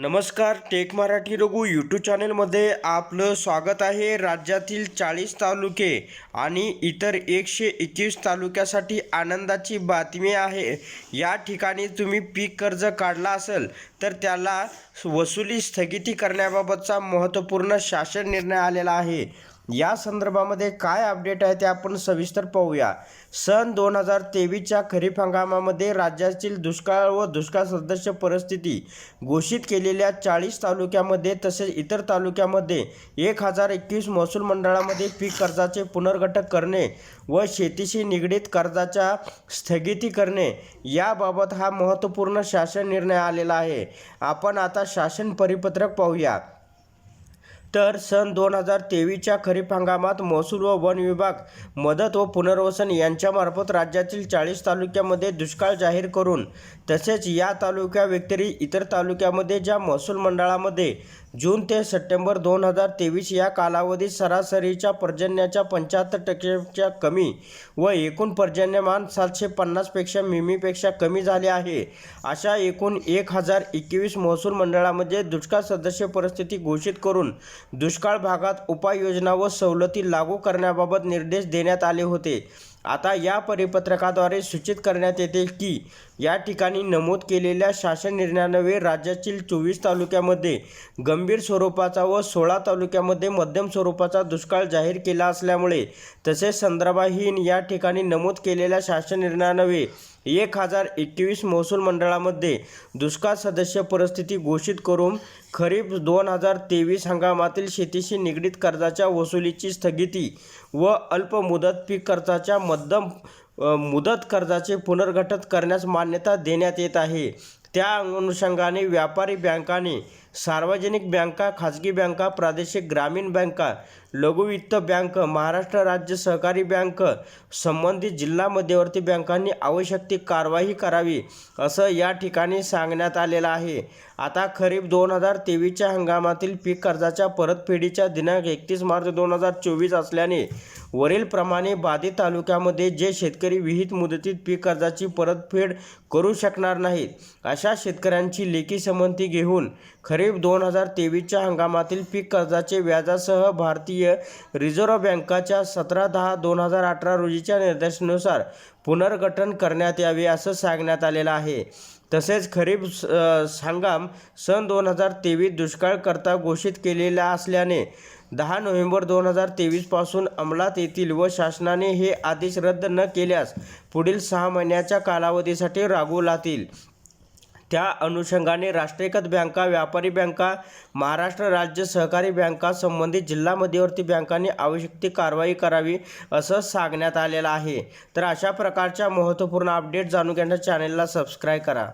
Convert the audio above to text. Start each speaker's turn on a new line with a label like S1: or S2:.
S1: नमस्कार take Marathi Raghu YouTube चॅनलमध्ये आपलं स्वागत आहे. राज्यातील चाळीस तालुके आणि इतर एकशे एकवीस तालुक्यासाठी आनंदाची बातमी आहे. या ठिकाणी तुम्ही पीक कर्ज काढला असेल तर त्याला वसुली स्थगिती करण्याबाबतचा महत्त्वपूर्ण शासन निर्णय आलेला आहे. या संदर्भामध्ये काय अपडेट आहे ते आपण सविस्तर पाहूया. सन दोन हजार तेवीसच्या खरीप हंगामामध्ये राज्यातील दुष्काळ व दुष्काळ सदस्य परिस्थिती घोषित केलेल्या चाळीस तालुक्यामध्ये तसेच इतर तालुक्यामध्ये एक हजार एकवीस महसूल मंडळामध्ये पीक कर्जाचे पुनर्गठन करणे व शेतीशी निगडीत कर्जाच्या स्थगिती करणे याबाबत हा महत्त्वपूर्ण शासन निर्णय आलेला आहे. आपण आता शासन परिपत्रक पाहूया. तर सन दोन हजार तेवीसच्या खरीप हंगामात महसूल व वन विभाग मदत व पुनर्वसन यांच्यामार्फत राज्यातील चाळीस तालुक्यामध्ये दुष्काळ जाहीर करून तसेच या तालुक्याव्यतिरिक्त इतर तालुक्यामध्ये ज्या महसूल मंडळामध्ये जून ते सप्टेंबर दोन हजार तेवीस या कालावधीत सरासरीच्या पर्जन्याच्या पंच्याहत्तर टक्क्याच्या कमी व एकूण पर्जन्यमान सातशे पन्नासपेक्षा मिमीपेक्षा कमी झाले आहे. अशा एकूण एक हजार एकवीस महसूल मंडळामध्ये दुष्काळ सदस्य परिस्थिती घोषित करून दुष्काळ भागात उपाययोजना व सवलती लागू करण्याबाबत निर्देश देण्यात आले होते. आता या परिपत्रकाद्वारे सूचित करण्यात येते की या ठिकाणी नमूद केलेल्या शासन निर्णयान्वये राज्यातील चोवीस तालुक्यामध्ये गंभीर स्वरूपाचा व सोळा तालुक्यामध्ये मध्यम स्वरूपाचा दुष्काळ जाहीर केला असल्यामुळे तसेच संदर्भाहीन या ठिकाणी नमूद केलेल्या शासन निर्णयान्वये एक हजार एकवीस महसूल मंडळामध्ये दुष्काळ सदस्य परिस्थिती घोषित करून खरीप दोन हजार तेवीस हंगामातील शेतीशी निगडीत कर्जाच्या वसुलीची स्थगिती व अल्प मुदत पीक कर्जाच्या मध्यम मुदत कर्जाचे पुनर्गठन करण्यास मान्यता देण्यात येत आहे. त्या अनुषंगाने व्यापारी बँकांनी सार्वजनिक बँका खाजगी बँका प्रादेशिक ग्रामीण बँका लघु वित्त बँक महाराष्ट्र राज्य सहकारी बँक संबंधित जिल्हा मध्यवर्ती बँकांनी आवश्यक ती कारवाई करावी असं या ठिकाणी सांगण्यात आलेलं आहे. आता खरीप दोन हजार तेवीसच्या हंगामातील पीक कर्जाच्या परतफेडीच्या दिनांक एकतीस मार्च दोन हजार चोवीस असल्याने वरीलप्रमाणे बाधित तालुक्यामध्ये जे शेतकरी विहित मुदतीत पीक कर्जाची परतफेड करू शकणार नाहीत अशा शेतकऱ्यांची लेखी संमती घेऊन खरीप दोन हजार तेवीसच्या हंगामातील पीक कर्जाचे व्याजासह भारतीय रिझर्व्ह बँकाच्या सतरा दहा दोन हजार अठरा रोजीच्या निर्देशानुसार पुनर्गठन करण्यात यावे असं सांगण्यात आलेलं आहे. तसेच खरीप स- हंगाम सन दोन हजार तेवीस दुष्काळकरता घोषित केलेला असल्याने दहा नोव्हेंबर दोन हजार तेवीसपासून अंमलात येतील व शासनाने हे आदेश रद्द न केल्यास पुढील सहा महिन्याच्या कालावधीसाठी राबवू लागतील त्या अनुषंगाने राष्ट्रीयकृत बँका व्यापारी बँका महाराष्ट्र राज्य सहकारी बँका संबंधित जिल्हा मध्यवर्ती बँकांनी आवश्यक ती कारवाई करावी असं सांगण्यात आलेलं आहे. तर अशा प्रकारच्या महत्त्वपूर्ण अपडेट जाणून घेण्याच्या चॅनेलला सबस्क्राईब करा.